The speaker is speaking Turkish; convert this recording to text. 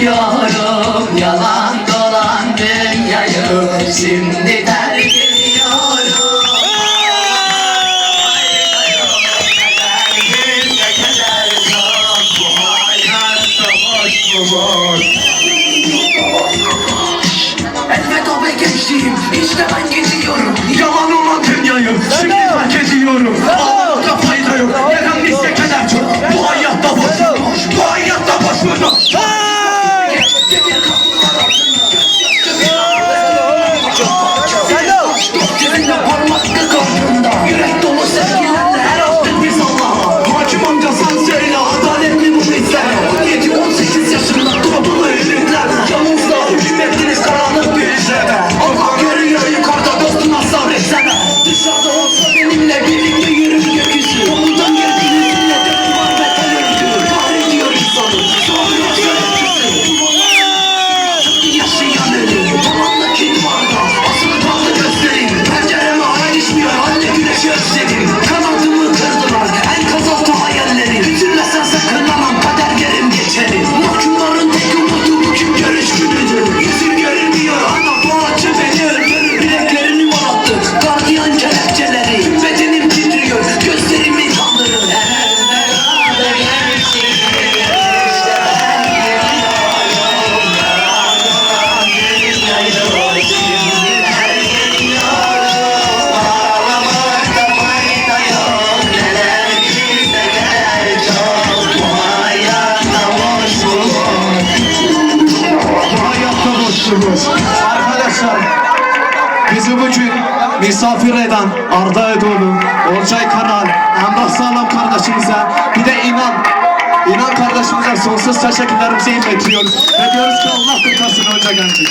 Gidiyorum yalan dolan dünyayı Şimdi terk ediyorum. Kalbimde keder Bu hayatta boş mu o be İşte ben gidiyorum. Yalan olan dünyayı Şimdi terk ediyorum. Aa! çalışıyoruz. Arkadaşlar bizi bugün misafir eden Arda Edoğlu, Olcay Karal, Emrah Sağlam kardeşimize bir de İnan İnan kardeşimize sonsuz teşekkürlerimizi iletiyoruz. Ve diyoruz ki Allah kurtarsın Olcay Genç'i.